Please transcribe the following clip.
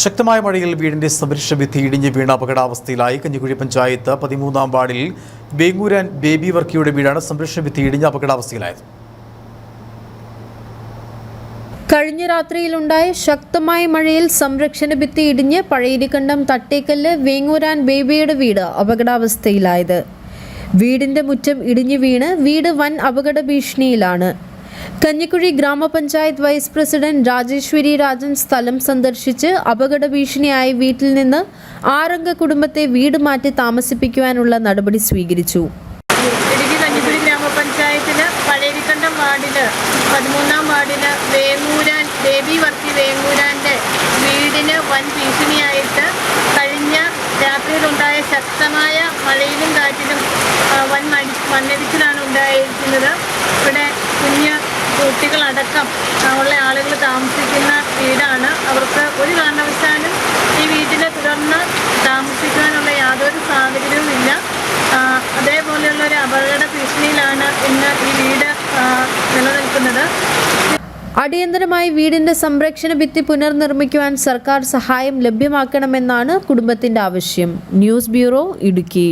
ശക്തമായ മഴയിൽ വീടിന്റെ സംരക്ഷണ ഭിത്തി ഇടിഞ്ഞ് വീണ അപകടാവസ്ഥയിലായി കഞ്ഞിക്കുഴി പഞ്ചായത്ത് പതിമൂന്നാം വാർഡിൽ വേങ്ങൂരാൻ ബേബി വർക്കിയുടെ വീടാണ് സംരക്ഷണ ഭിത്തി ഇടിഞ്ഞ് അപകടാവസ്ഥയിലായത്. കഴിഞ്ഞ രാത്രിയിലുണ്ടായ ശക്തമായ മഴയിൽ സംരക്ഷണ ഭിത്തി ഇടിഞ്ഞ് പഴയരിക്കണ്ടം തട്ടേക്കല്ല് വേങ്ങൂരാൻ ബേബിയുടെ വീട് അപകടാവസ്ഥയിലായത്. വീടിന്റെ മുറ്റം ഇടിഞ്ഞു വീണ് വീട് വൻ അപകട ഭീഷണിയിലാണ്. കഞ്ഞിക്കുഴി ഗ്രാമപഞ്ചായത്ത് വൈസ് പ്രസിഡന്റ് രാജേശ്വരി രാജൻ സ്ഥലം സന്ദർശിച്ച് അപകട ഭീഷണിയായ വീട്ടിൽ നിന്ന് ആറംഗ കുടുംബത്തെ വീട് മാറ്റി താമസിപ്പിക്കുവാനുള്ള നടപടി സ്വീകരിച്ചു. ഇടുക്കി കഞ്ഞിക്കുഴി ഗ്രാമപഞ്ചായത്തിൽ പഴയരിക്കണ്ടം വാർഡിൽ പതിമൂന്നാം വാർഡിൽ വേങ്ങൂരാൻ ബേബി വർത്തി വേങ്ങൂരാന്റെ വീടിന് വൻ ഭീഷണിയായിട്ട് കഴിഞ്ഞ രാത്രിയിലുണ്ടായ ശക്തമായ മഴയിലും കാറ്റിലും വൻ മണ്ണിടിച്ചിലാണ് ഉണ്ടായിരിക്കുന്നത്. ഇവിടെ കുട്ടികളടക്കം ഉള്ള ആളുകൾ താമസിക്കുന്ന വീടാണ്. അവർക്ക് ഒരു കാരണവശാലും ഈ വീട്ടിൽ തുടർന്ന് താമസിക്കാനുള്ള യാതൊരു സാഹചര്യവും ഇല്ല. അതേപോലെയുള്ള ഒരു അപകട ഭീഷണിയിലാണ് ഇന്ന് ഈ വീട് നിലനിൽക്കുന്നത്. അടിയന്തരമായി വീടിന്റെ സംരക്ഷണ ഭിത്തി പുനർനിർമ്മിക്കുവാൻ സർക്കാർ സഹായം ലഭ്യമാക്കണമെന്നാണ് കുടുംബത്തിന്റെ ആവശ്യം. News bureau Idukki.